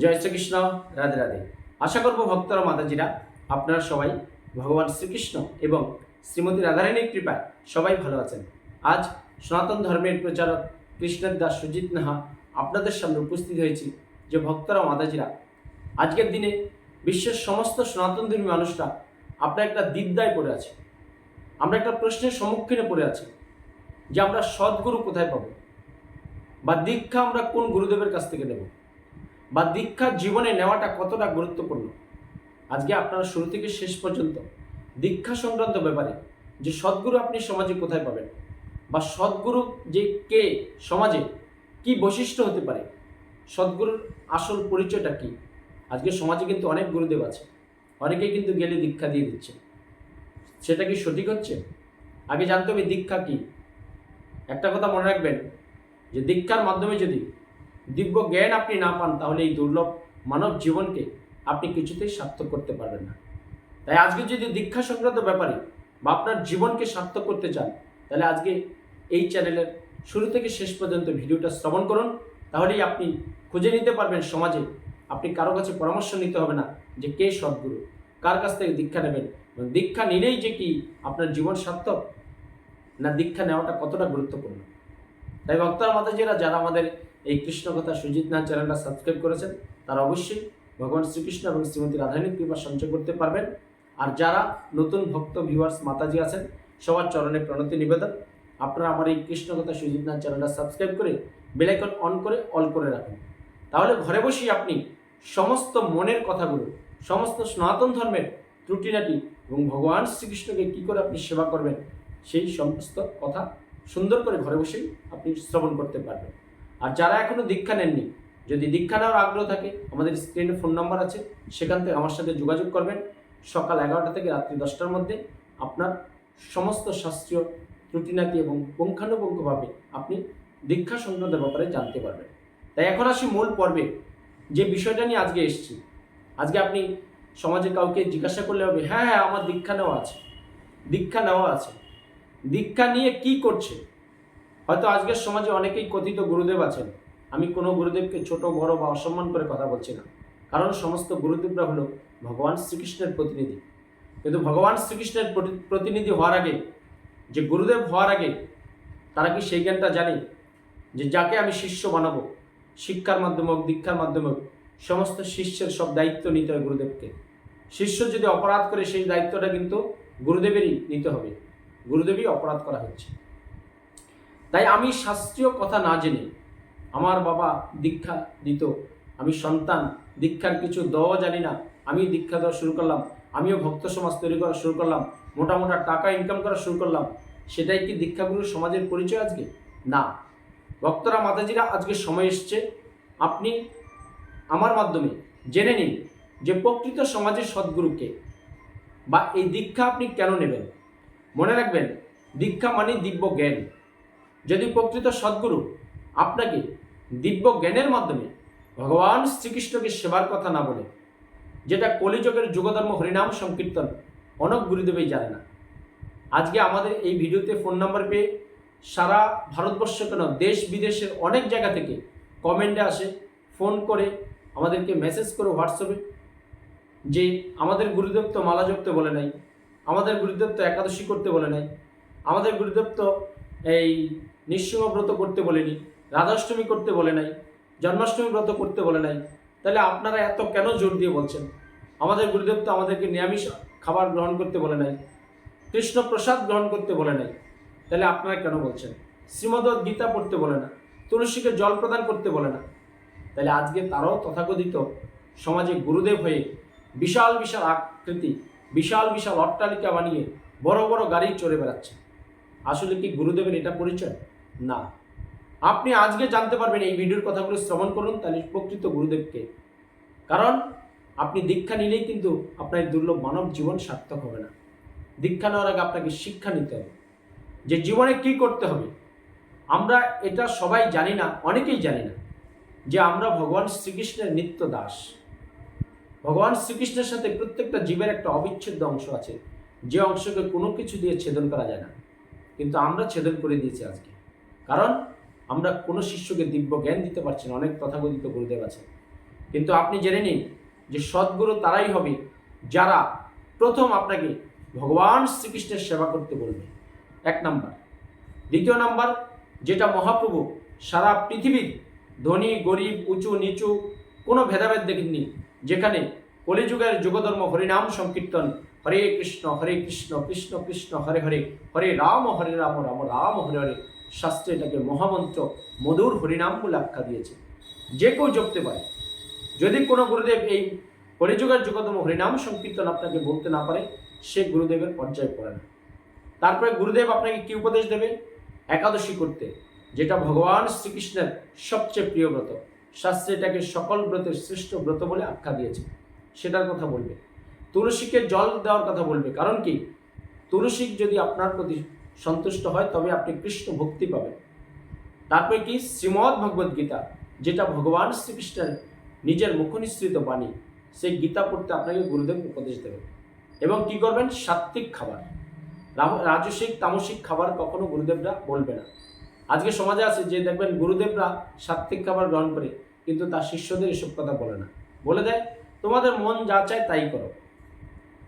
জয় শ্রীকৃষ্ণ, রাধে রাধে। আশা করব ভক্তরা, মাতাজিরা, আপনারা সবাই ভগবান শ্রীকৃষ্ণ এবং শ্রীমতী রাধারানীর কৃপায় সবাই ভালো আছেন। আজ সনাতন ধর্মের প্রচারক কৃষ্ণের দাস সুজিত নাহা আপনাদের সামনে উপস্থিত হয়েছি যে ভক্তরা, মাতাজিরা, আজকের দিনে বিশ্বের সমস্ত সনাতন ধর্মী মানুষরা আপনার একটা দিদ্দায় পড়ে আছে। আমরা একটা প্রশ্নের সম্মুখীনে পড়ে আছি যে আমরা সদ্গুরু কোথায় পাবো? বা দীক্ষা আমরা কোন গুরুদেবের কাছ থেকে নেব? বা দীক্ষা জীবনে নেওয়াটা কতটা গুরুত্বপূর্ণ? আজকে আপনারা শুরু থেকে শেষ পর্যন্ত দীক্ষা সংক্রান্ত ব্যাপারে যে সদ্গুরু আপনি সমাজে কোথায় পাবেন বা সদ্গুরু যে কে সমাজে কি বৈশিষ্ট্য হতে পারে, সদ্গুরুর আসল পরিচয়টা কি? আজকে সমাজে কিন্তু অনেক গুরুদেব আছে, অনেকেই কিন্তু গেলে দীক্ষা দিয়ে দিচ্ছে। সেটা কি সঠিক হচ্ছে? আগে জানতে হবে দীক্ষা কি? একটা কথা মনে রাখবেন যে দীক্ষার মাধ্যমে যদি দিব্য জ্ঞান আপনি না পান, তাহলে এই দুর্লভ মানব জীবনকে আপনি কিছুতেই সার্থক করতে পারবেন না। তাই আজকে যদি দীক্ষা সংক্রান্ত ব্যাপারে বা আপনার জীবনকে সার্থক করতে চান, তাহলে আজকে এই চ্যানেলের শুরু থেকে শেষ পর্যন্ত ভিডিওটা শ্রবণ করুন। তাহলেই আপনি খুঁজে নিতে পারবেন সমাজে, আপনি কারও কাছে পরামর্শ নিতে হবে না যে কে সদ্গুরু, কার কাছ থেকে দীক্ষা নেবেন। এবং দীক্ষা নিলেই যে কি আপনার জীবন সার্থক, না দীক্ষা নেওয়াটা কতটা গুরুত্বপূর্ণ। তাই ভক্তরা, মাতাজিরা, যারা আমাদের এই কৃষ্ণ কথা সুজিত নাথ চ্যানেলটা সাবস্ক্রাইব করেছেন, তারা অবশ্যই ভগবান শ্রীকৃষ্ণ এবং শ্রীমতী রাধারানীর কৃপা সঞ্চয় করতে পারবেন। আর যারা নতুন ভক্ত ভিউয়ার্স মাতাজি আছেন, সবার চরণে প্রণতি নিবেদন। আপনারা আমার এই কৃষ্ণ কথা সুজিত নাথ চ্যানেলটা সাবস্ক্রাইব করে বেলাইকন অন করে অল করে রাখুন। তাহলে ঘরে বসেই আপনি সমস্ত মনের কথাগুলো, সমস্ত সনাতন ধর্মের ত্রুটিনাটি এবং ভগবান শ্রীকৃষ্ণকে কী করে আপনি সেবা করবেন, সেই সমস্ত কথা সুন্দর করে ঘরে বসেই আপনি শ্রবণ করতে পারবেন। আর যারা এখনও দীক্ষা নেননি, যদি দীক্ষা নেওয়ার আগ্রহ থাকে, আমাদের স্ক্রিনে ফোন নাম্বার আছে, সেখান থেকে আমার সাথে যোগাযোগ করবেন। সকাল এগারোটা থেকে রাত্রি দশটার মধ্যে আপনার সমস্ত শাস্ত্রীয় ত্রুটিনাতি এবং পুঙ্খানুপুঙ্খভাবে আপনি দীক্ষা সংক্রান্ত ব্যাপারে জানতে পারবেন। তাই এখন আসি মূল পর্বে, যে বিষয়টা নিয়ে আজকে এসেছি। আজকে আপনি সমাজে কাউকে জিজ্ঞাসা করলে হবে হ্যাঁ হ্যাঁ আমার দীক্ষা নেওয়া আছে। দীক্ষা নেওয়া আছে। দীক্ষা নিয়ে কি করছে? হয়তো আজকের সমাজে অনেকেই কথিত গুরুদেব আছেন। আমি কোনো গুরুদেবকে ছোট, বড় বা অসম্মান করে কথা বলছি না। কারণ সমস্ত গুরুদেবরা হলো ভগবান শ্রীকৃষ্ণের প্রতিনিধি। কিন্তু ভগবান শ্রীকৃষ্ণের প্রতি- প্রতিনিধি হওয়ার আগে, যে গুরুদেব হওয়ার আগে, তারা কি সেই জ্ঞানটা জানে? যে যাকে আমি শিষ্য বানাবো, শিক্ষার মাধ্যমে হোক, দীক্ষার মাধ্যমে হোক, সমস্ত শিষ্যের সব দায়িত্ব নিতে হয় গুরুদেবকে। শিষ্য যদি অপরাধ করে, সেই দায়িত্বটা কিন্তু গুরুদেবেরই নিতে হবে। গুরুদেবই অপরাধ করা হচ্ছে। তাই আমি শাস্ত্রীয় কথা না জেনে আমার বাবা দীক্ষা দিত, আমি সন্তান, দীক্ষার কিছু দেওয়া জানি না, আমি দীক্ষা দেওয়া শুরু করলাম, আমিও ভক্ত সমাজ তৈরি করা শুরু করলাম, মোটা মোটা টাকা ইনকাম করা শুরু করলাম। সেটাই কি দীক্ষাগুরু সমাজের পরিচয় আজকে? না। ভক্তরা, মাতাজিরা আজকে সময় এসছে, আপনি আমার মাধ্যমে জেনে নিন যে প্রকৃত সমাজের সদ্গুরুকে বা এই দীক্ষা আপনি কেন নেবেন? মনে রাখবেন, দীক্ষা মানে দিব্য জ্ঞান। যদি প্রকৃত সদ্গুরু আপনাকে দিব্য জ্ঞানের মাধ্যমে ভগবান শ্রীকৃষ্ণকে সেবার কথা না বলে, যেটা কলিযুগের যুগধর্ম হরিনাম সংকীর্তন, অনেক গুরুদেবই জানে না। আজকে আমাদের এই ভিডিওতে ফোন নাম্বার পেয়ে সারা ভারতবর্ষ কেন দেশ বিদেশের অনেক জায়গা থেকে কমেন্টে আসে, ফোন করে আমাদেরকে মেসেজ করে হোয়াটসঅ্যাপে যে আমাদের গুরুদেব তো মালা জপতে বলে নাই, আমাদের গুরুদেব তো একাদশী করতে বলে নাই, আমাদের গুরুদেব তো এই নিঃসিংহ ব্রত করতে বলেনি, রাধাষ্টমী করতে বলে নাই, জন্মাষ্টমী ব্রত করতে বলে নাই। তাহলে আপনারা এত কেন জোর দিয়ে বলছেন? আমাদের গুরুদেব তো আমাদেরকে নিরামিষ খাবার গ্রহণ করতে বলে নাই কৃষ্ণ প্রসাদ গ্রহণ করতে বলে নাই। তাহলে আপনারা কেন বলছেন? শ্রীমদ গীতা পড়তে বলে না, তুলসীকে জল প্রদান করতে বলে না। তাহলে আজকে তারাও তথাকথিত সমাজে গুরুদেব হয়ে বিশাল বিশাল আকৃতি, বিশাল বিশাল অট্টালিকা বানিয়ে বড় বড় গাড়ি চড়ে বেড়াচ্ছে। আসলে কি গুরুদেবের এটা পরিচয়? না। আপনি আজকে জানতে পারবেন এই ভিডিওর কথাগুলো শ্রবণ করুন, তাহলে প্রকৃত গুরুদেবকে। কারণ আপনি দীক্ষা নিলেই কিন্তু আপনার দুর্লভ মানব জীবন সার্থক হবে না। দীক্ষা নেওয়ার আগে আপনাকে শিক্ষা নিতে হবে যে জীবনে কি করতে হবে। আমরা এটা সবাই জানি না, অনেকেই জানি না যে আমরা ভগবান শ্রীকৃষ্ণের নিত্য দাস। ভগবান শ্রীকৃষ্ণের সাথে প্রত্যেকটা জীবের একটা অবিচ্ছেদ্য অংশ আছে। যে অংশকে কোনো কিছু দিয়ে ছেদন করা যায় না। কিন্তু আমরা ছেদন করে দিয়েছি আজকে। কারণ আমরা কোনো শিষ্যকে দিব্য জ্ঞান দিতে পারছি না, অনেক তথাকথিত গুরুদেব আছে। কিন্তু আপনি জেনে নিন যে সদ্গুরু তারাই হবে যারা প্রথম আপনাকে ভগবান শ্রীকৃষ্ণের সেবা করতে বলবে। এক নাম্বার। দ্বিতীয় নাম্বার, যেটা মহাপ্রভু সারা পৃথিবীর ধনী, গরিব, উঁচু, নিচু কোনো ভেদাভেদ দেখেননি যেখানে কলিযুগের যুগধর্ম হরিনাম সংকীর্তন, হরে কৃষ্ণ হরে কৃষ্ণ কৃষ্ণ কৃষ্ণ, হরে হরে হরে রাম হরে রাম রাম রাম, হরে হরে শাস্ত্রে এটাকে মহামন্ত্র, মধুর হরিনাম বলে আখ্যা দিয়েছে। যে কেউ জপতে পারে, যদি কোনো গুরুদেব এই কলিযুগের যুগতম হরিনাম সংকীর্তন আপনাকে বলতে না পারে, সে গুরুদেবের পর্যায়ে পড়ে না। তারপরে গুরুদেব আপনাকে কি উপদেশ দেবে? একাদশী করতে, যেটা ভগবান শ্রীকৃষ্ণের সবচেয়ে প্রিয় ব্রত। শাস্ত্রে এটাকে সকল ব্রতের শ্রেষ্ঠ ব্রত বলে আখ্যা দিয়েছে। সেটার কথা বলবে। তুলসীকে জল দেওয়ার কথা বলবে। কারণ কি? তুলসী যদি আপনার প্রতি সন্তুষ্ট হয়, তবে আপনি কৃষ্ণ ভক্তি পাবেন। তারপরে কি? শ্রীমদ্ ভগবদ গীতা, যেটা ভগবান শ্রীকৃষ্ণের নিজের মুখনিসৃত বাণী, সেই গীতা পড়তে আপনাকে গুরুদেব উপদেশ দেবেন। এবং কি করবেন? সাত্ত্বিক খাবার। রাজসিক, তামসিক খাবার কখনো গুরুদেবরা বলবে না। আজকে সমাজে আছে যে দেখবেন গুরুদেবরা সাত্ত্বিক খাবার গ্রহণ করে, কিন্তু তার শিষ্যদের এসব কথা বলে না। বলে দেয়, তোমাদের মন যা চায় তাই করো।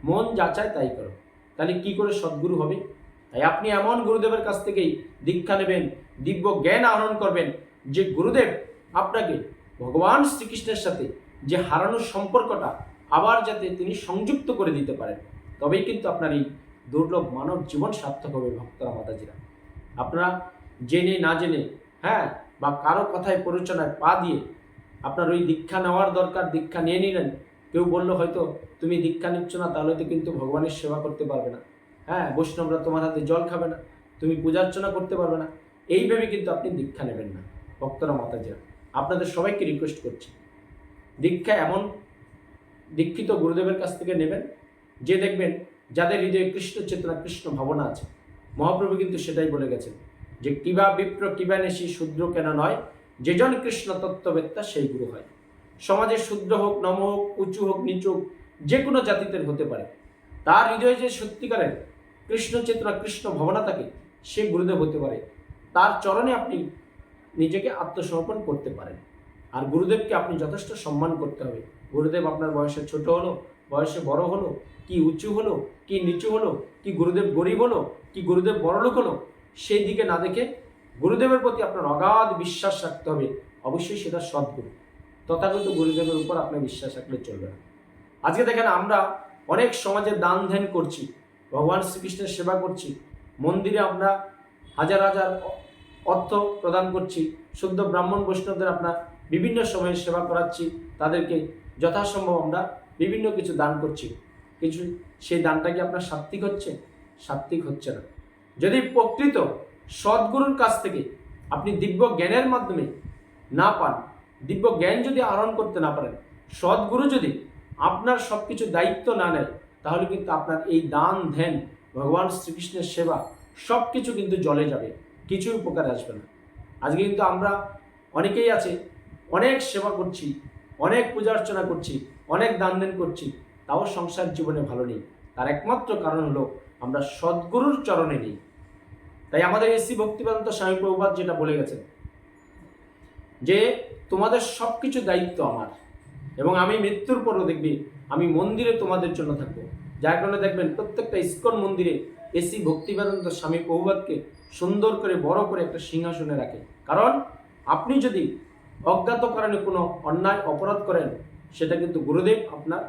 মন যা চায় তাই করো। তাহলে কি করে সদ্গুরু হবে? তাই আপনি এমন গুরুদেবের কাছ থেকেই দীক্ষা নেবেন, দিব্য জ্ঞান আহরণ করবেন যে গুরুদেব আপনাকে ভগবান শ্রীকৃষ্ণের সাথে যে হারানোর সম্পর্কটা আবার যাতে তিনি সংযুক্ত করে দিতে পারেন। তবেই কিন্তু আপনার এই দুর্লভ মানব জীবন সার্থক হবে ভক্তরা, মাতাজিরা। আপনারা জেনে না জেনে হ্যাঁ বা কারও কথায় পরিচনায় পা দিয়ে আপনার ওই দীক্ষা নেওয়ার দরকার, দীক্ষা নিয়ে নিলেন, কেউ বলল হয়তো, তুমি দীক্ষা নিচ্ছ না, তাহলে তো কিন্তু ভগবানের সেবা করতে পারবে না। হ্যাঁ বৈষ্ণবরা তোমার হাতে জল খাবে না, তুমি পূজার্চনা করতে পারবে না। এইভাবে কিন্তু আপনি দীক্ষা নেবেন না, ভক্তরা মাতাজিরা। আপনাদের সবাইকে রিকোয়েস্ট করছি, দীক্ষা এমন দীক্ষিত গুরুদেবের কাছ থেকে নেবেন, যে দেখবেন যাদের হৃদয়ে কৃষ্ণ চেতনা, কৃষ্ণ ভাবনা আছে, মহাপ্রভু কিন্তু সেটাই বলে গেছেন যে, কিবা বিপ্র, কিবা নেশি, শূদ্র কেন নয়? যেজন কৃষ্ণ তত্ত্ববেত্তা, সেই গুরু হয়। সমাজে শূদ্র হোক, নম হোক, উঁচু হোক, নিচু হোক, যে কোনো জাতিতে হতে পারে। তার হৃদয়ে যে সত্যিকারের কৃষ্ণ চেতনা কৃষ্ণ ভাবনা থাকে সে গুরুদেব হতে পারে। তার চরণে আপনি নিজেকে আত্মসমর্পণ করতে পারেন। আর গুরুদেবকে আপনি যথেষ্ট সম্মান করতে হবে। গুরুদেব আপনার বয়সে ছোট হলো, বয়সে বড় হলো, কি উঁচু হলো, কি নিচু হলো, কি গুরুদেব গরিব হলো, কি গুরুদেব বড়লোক হলো, সেই দিকে না দেখে গুরুদেবের প্রতি আপনার অগাধ বিশ্বাস রাখতে হবে। অবশ্যই সেটা সদ্গুরু। তথাগত গুরুদেবের উপর আপনার বিশ্বাস রাখলে চলবে না। আজকে দেখেন আমরা অনেক সমাজে দান ধ্যান করছি। ভগবান শ্রীকৃষ্ণের সেবা করছি, মন্দিরে আমরা হাজার হাজার অর্থ প্রদান করছি, শুদ্ধ ব্রাহ্মণ বৈষ্ণবদের আপনার বিভিন্ন সময়ে সেবা করাচ্ছি, তাদেরকে যথাসম্ভব আমরা বিভিন্ন কিছু দান করছি। কিছু, সেই দানটা কি আপনার সাত্বিক হচ্ছে? সাত্বিক হচ্ছে না। যদি প্রকৃত সদ্গুরুর কাছ থেকে আপনি দিব্য জ্ঞানের মাধ্যমে না পান, দিব্য জ্ঞান যদি আহরণ করতে না পারেন, সদ্গুরু যদি আপনার সব কিছু দায়িত্ব না নেয় তাহলে কিন্তু আপনার এই দান, ধ্যান, ভগবান শ্রীকৃষ্ণের সেবা সব কিছু কিন্তু জলে যাবে, কিছুই উপকার আসবে না। আজকে কিন্তু আমরা অনেকেই আছে, অনেক সেবা করছি, অনেক পূজা অর্চনা করছি, অনেক দান দেন করছি, তাও সংসার জীবনে ভালো নেই। তার একমাত্র কারণ হলো আমরা সদ্গুরুর চরণে নেই। তাই আমাদের এসি ভক্তিবেদান্ত স্বামী প্রভুপাত যেটা বলে গেছেন, যে তোমাদের সব কিছু দায়িত্ব আমার এবং আমি মৃত্যুর পরও দেখবি আমি মন্দিরে তোমাদের জন্য থাকব। যার কারণে দেখবেন প্রত্যেকটা ইস্কন মন্দিরে এসি ভক্তিবেদান্ত স্বামী প্রভুপাতকে সুন্দর করে, বড় করে একটা সিংহাসনে রাখে। কারণ আপনি যদি অজ্ঞাত কারণে কোনো অন্যায়, অপরাধ করেন, সেটা কিন্তু গুরুদেব আপনার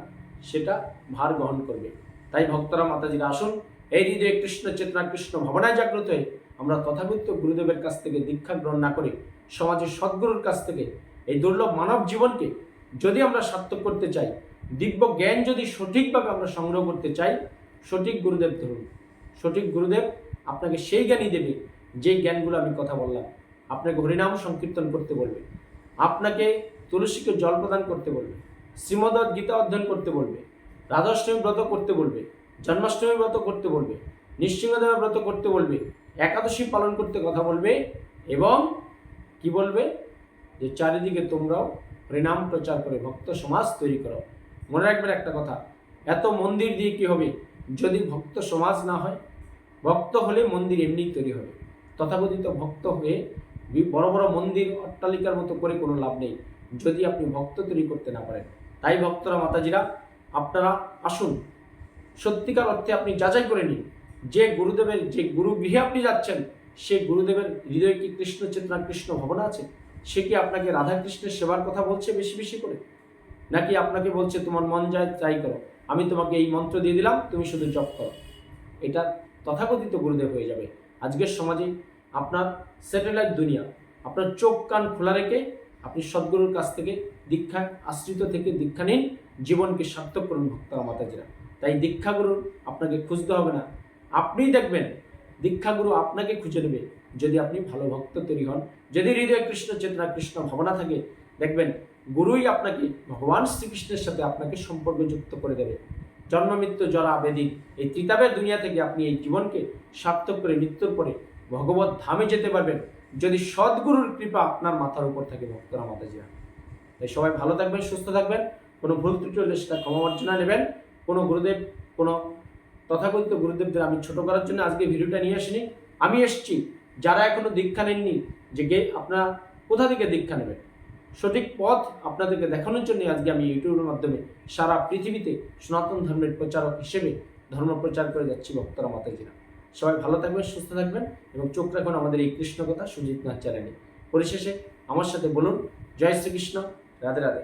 সেটা ভার গ্রহণ করবে। তাই ভক্তরা মাতাজির আসুন, এই হৃদয়ে কৃষ্ণ চেতনা, কৃষ্ণ ভাবনায় জাগ্রত হয়ে আমরা তথাগত গুরুদেবের কাছ থেকে দীক্ষা গ্রহণ না করে সমাজের সদ্গুরুর কাছ থেকে এই দুর্লভ মানব জীবনকে যদি আমরা সার্থক করতে চাই দিব্য জ্ঞান যদি সঠিকভাবে আমরা সংগ্রহ করতে চাই, সঠিক গুরুদেব ধরুন, সঠিক গুরুদেব আপনাকে সেই জ্ঞানই দেবে, যে জ্ঞানগুলো আমি কথা বললাম। আপনাকে হরিনাম সংকীর্তন করতে বলবে, আপনাকে তুলসীকে জল প্রদান করতে বলবে শ্রীমদত গীতা অধ্যয়ন করতে বলবে, রাধাষ্টমী ব্রত করতে বলবে, জন্মাষ্টমী ব্রত করতে বলবে, নৃসিংহদেবা ব্রত করতে বলবে, একাদশী পালন করতে কথা বলবে এবং কি বলবে? যে চারিদিকে তোমরাও হরিনাম প্রচার করে ভক্ত সমাজ তৈরি করো। মনে রাখবেন একটা কথা, এত মন্দির দিয়ে কি হবে? যদি ভক্ত সমাজ না হয়, ভক্ত হলে মন্দির এমনিই তৈরি হবে। তথাকথিত ভক্ত হয়ে বড় বড় মন্দির অট্টালিকার মতো করে কোনো লাভ নেই, যদি আপনি ভক্ত তৈরি করতে না পারেন। তাই ভক্তরা, মাতাজিরা, আপনারা আসুন। সত্যিকার অর্থে আপনি যাচাই করে নিন, যে গুরুদেবের, যে গুরু গৃহে আপনি যাচ্ছেন, সে গুরুদেবের হৃদয়ে কি কৃষ্ণ চেতনা, কৃষ্ণ ভাবনা আছে? সে কি আপনাকে রাধাকৃষ্ণের সেবার কথা বলছে বেশি বেশি করে? নাকি আপনাকে বলছে, তোমার মন যায়, তাই করো। আমি তোমাকে এই মন্ত্র দিয়ে দিলাম, তুমি শুধু জপ করো। এটা তথাকথিত গুরুদেব হয়ে যাবে। আজকের সমাজে আপনার স্যাটেলাইট দুনিয়া, আপনার চোখ কান খোলা রেখে আপনি সদ্গুরুর কাছ থেকে দীক্ষা, আশ্রিত থেকে দীক্ষা নিন, জীবনকে সার্থক করুন ভক্তরা মাতাজিরা। তাই দীক্ষাগুরু আপনাকে খুঁজতে হবে না। আপনিই দেখবেন, দীক্ষাগুরু আপনাকে খুঁজে নেবে। যদি আপনি ভালো ভক্ত তৈরি হন, যদি হৃদয় কৃষ্ণ চেতনা কৃষ্ণ ভাবনা থাকে, দেখবেন গুরুই আপনাকে, ভগবান শ্রীকৃষ্ণের সাথে আপনাকে সম্পর্কযুক্ত করে দেবে। জন্ম, মৃত্যু, জরা বেদি এই তিতাবের দুনিয়া থেকে আপনি এই জীবনকে সার্থক করে মৃত্যুর পরে ভগবত ধামে যেতে পারবেন। যদি সদ্গুরুর কৃপা আপনার মাথার উপর থাকে, ভক্তরা মাতাজিরা। তাই সবাই ভালো থাকবেন, সুস্থ থাকবেন। কোনো ভুল ত্রুটি হলে সেটা ক্ষমা মার্জনা নেবেন। কোনো গুরুদেব, কোনো তথাকথিত গুরুদেবদের আমি ছোট করার জন্য আজকে ভিডিওটা নিয়ে আসিনি। আমি এসেছি, যারা এখনও দীক্ষা নেননি, যে গে আপনারা কোথা থেকে দীক্ষা নেবেন? সঠিক পথ আপনাদেরকে দেখানোর জন্য আজকে আমি ইউটিউবের মাধ্যমে সারা পৃথিবীতে সনাতন ধর্মের প্রচারক হিসেবে ধর্ম প্রচার করে যাচ্ছি ভক্তরা মাতাজিরা। সবাই ভালো থাকবেন, সুস্থ থাকবেন এবং চোখ রাখুন আমাদের এই কৃষ্ণ কথা সুজিত নাথ চ্যানেলে। পরিশেষে আমার সাথে বলুন, জয় শ্রীকৃষ্ণ, রাধে রাধে।